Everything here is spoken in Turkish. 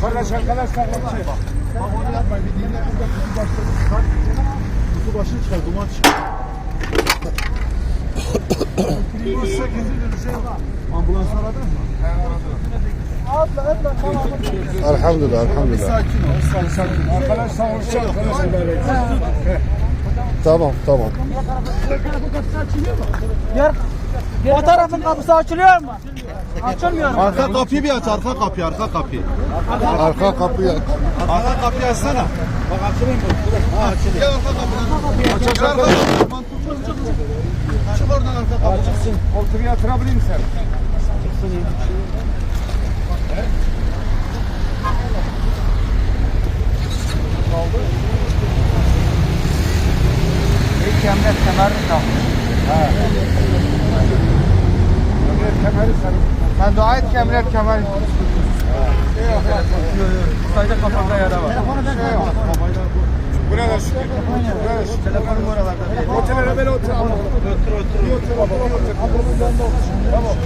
Kardeş arkadaşlar bak bak. Onu yapma bir dinle. Burada kutu başları çıkar. Kutu başını çıkar mı? He aradım. Elhamdülillah, elhamdülillah. Sakin ol, sakin, sakin. Arkadaşlar hoşça. Tamam, tamam. O tarafın kapısı açılıyor mu? Açılmıyor? Arka kapıyı bir aç, arka kapıyı, arka kapıyı. Arka kapıyı aç. Arka kapıyı açsana. Bak açılıyor mu? Ha açılıyor. Gel arka kapıyı. Aç, aç, arka kapıyı. Çık oradan arka kapıyı. Çıksın. Koltuğu yatırabilir misin? İlk emret kemerini takmış. Kemeri sarı. Sen dua et ki emret kemeri. Sadece kafamda yara var. Bu ne lan şu? Bu ne lan şu? Telefonum oralarda. Otellere böyle otur. Otur otur. İyi otur. Otur otur. Ablamın yanında otur. Tamam.